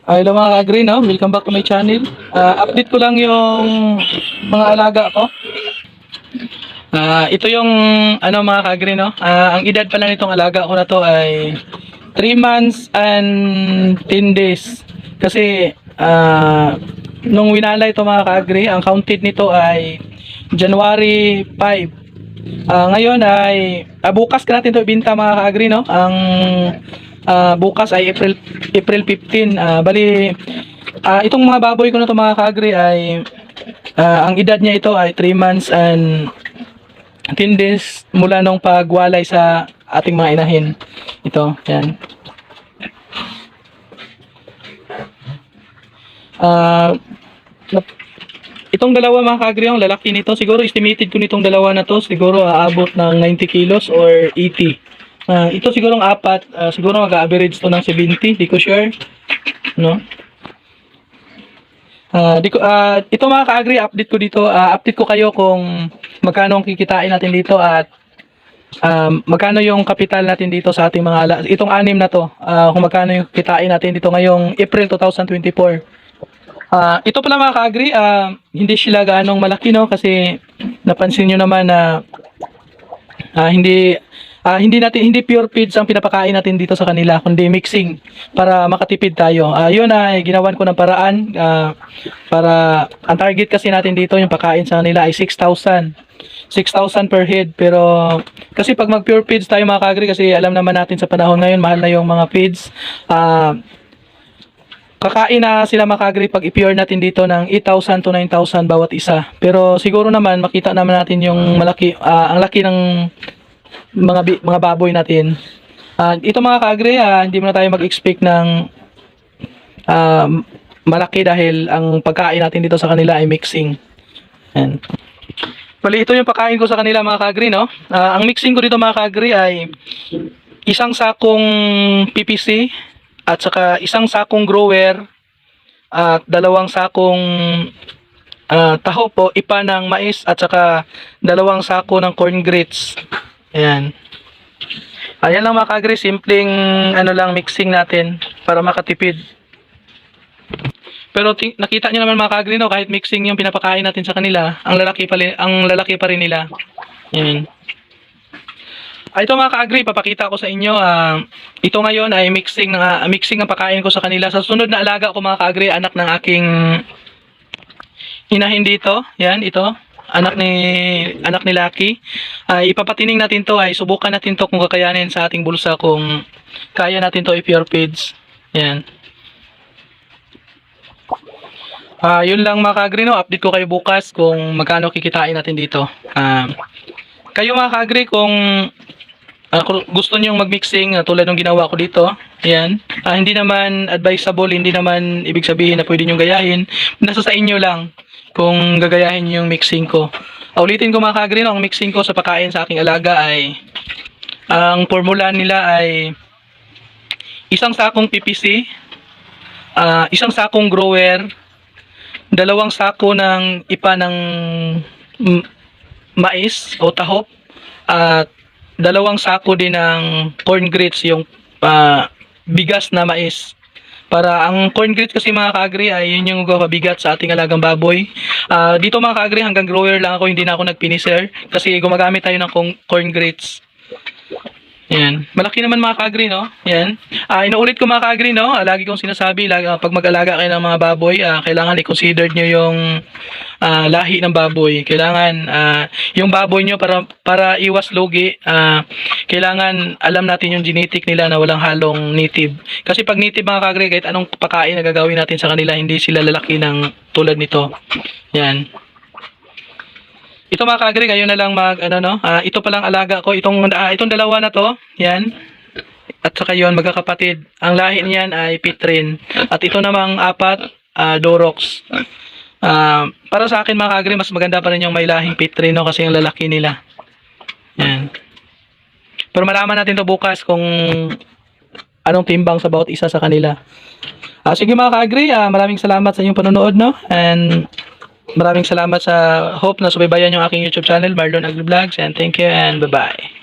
Hello mga ka-agree, no? Welcome back to my channel. Ah, update ko lang yung mga alaga ko. Ah, ito yung ano mga ka-agree, no? Ah, ang edad pala nitong alaga ko na to ay 3 months and 10 days. Kasi ah, nung winalay ito mga ka-agree, ang counted nito ay January 5. Ah, ngayon ay ah, bukas ka natin to ibenta mga ka-agree, no? Ang ah, bukas ay April April 15. Ah, bali ah, itong mga baboy ko na to mga ka-agree ay ah, ang edad niya ito ay 3 months and 10 days mula nung pagwalay sa ating mga inahin. Ito, yan. Nap- itong dalawa mga ka-agree, yung lalaki nito, siguro estimated ko nitong dalawa na to, siguro aabot ng 90 kilos or 80. Ah, ito siguro ang apat, ah, siguro mag-average to ng 70, di ko sure. No? Ah, di ko ah, ito mga ka-agree, update ko dito, ah, update ko kayo kung magkano ang kikitain natin dito at um, magkano yung kapital natin dito sa ating mga itong anim na to, ah, kung magkano yung kitain natin dito ngayong April 2024. Ah, ito pala mga ka-agree, ah, hindi sila gaanong malaki no kasi napansin nyo naman na ah, hindi ah, hindi natin hindi pure feeds ang pinapakain natin dito sa kanila kundi mixing para makatipid tayo. Ah, yun ay ginawan ko ng paraan ah, para ang target kasi natin dito yung pakain sa kanila ay 6,000. 6,000 per head pero kasi pag mag pure feeds tayo mga ka-agree kasi alam naman natin sa panahon ngayon mahal na yung mga feeds. Ah, kakain na sila makagri pag i-pure natin dito ng 8,000 to 9,000 bawat isa. Pero siguro naman makita naman natin yung malaki ah, ang laki ng mga mga baboy natin. Ah, ito mga kaagri, ah, hindi muna tayo mag-expect ng ah, malaki dahil ang pagkain natin dito sa kanila ay mixing. Yan. Bali, ito yung pagkain ko sa kanila mga kaagri, no? Ah, ang mixing ko dito mga kaagri ay isang sakong PPC at saka isang sakong grower at dalawang sakong ah, taho po, ipa ng mais at saka dalawang sako ng corn grits. Ayan. Ayan lang mga kagri, simpleng ano lang mixing natin para makatipid. Pero nakita niyo naman mga kagri no, kahit mixing yung pinapakain natin sa kanila, ang lalaki pa ang lalaki pa rin nila. Yan. Ah, ito mga ka-agree, papakita ko sa inyo. ah, ito ngayon ay mixing na mixing ang pagkain ko sa kanila. Sa sunod na alaga ko mga ka-agree, anak ng aking inahin dito. Yan, ito. Anak ni anak ni Lucky. Ay ipapatining natin to, ay subukan natin to kung kakayanin sa ating bulsa kung kaya natin to i-pure feeds. Yan. Ah, yun lang mga ka-agree no. Update ko kayo bukas kung magkano kikitain natin dito. Ah, kayo mga ka-agree kung Ah, kung gusto niyo mag-mixing ah, tulad ng ginawa ko dito, ayan. Ah, hindi naman advisable, hindi naman ibig sabihin na pwede niyo gayahin. Nasa sa inyo lang kung gagayahin yung mixing ko. Ah, ulitin ko mga kagri, no, ang mixing ko sa pagkain sa aking alaga ay ang formula nila ay isang sakong PPC, ah, isang sakong grower, dalawang sako ng ipa ng mais o tahop, at dalawang sako din ng corn grits yung ah, bigas na mais. Para ang corn grits kasi mga kaagri ay yun yung pabigat sa ating alagang baboy. Ah, dito mga kaagri hanggang grower lang ako, hindi na ako nagpiniser kasi gumagamit tayo ng corn grits. Yan. Malaki naman mga kaagri, no? Yan. Ah, inuulit ko mga kaagri, no? Ah, lagi kong sinasabi, lagi, ah, pag mag-alaga kayo ng mga baboy, ah, kailangan i-consider nyo yung ah, lahi ng baboy. Kailangan ah, yung baboy nyo para para iwas lugi, ah, kailangan alam natin yung genetic nila na walang halong native. Kasi pag native mga kagre, kahit anong pakain na gagawin natin sa kanila, hindi sila lalaki ng tulad nito. Yan. Ito mga kagre, kayo na lang mag ano no. Ah, ito pa lang alaga ko, itong ah, itong dalawa na to. Yan. At saka yun, magkakapatid. Ang lahi niyan ay Pitrin. At ito namang apat, ah, Dorox. Ah, para sa akin mga kagre, mas maganda pa rin yung may lahing Pitrin no, kasi yung lalaki nila. Yan. Pero malaman natin to bukas kung anong timbang sa bawat isa sa kanila. Ah, sige mga ka-agree, ah, maraming salamat sa inyong panonood, no? And maraming salamat sa hope na subaybayan yung aking YouTube channel, Marlon Agri Vlogs. And thank you and bye-bye.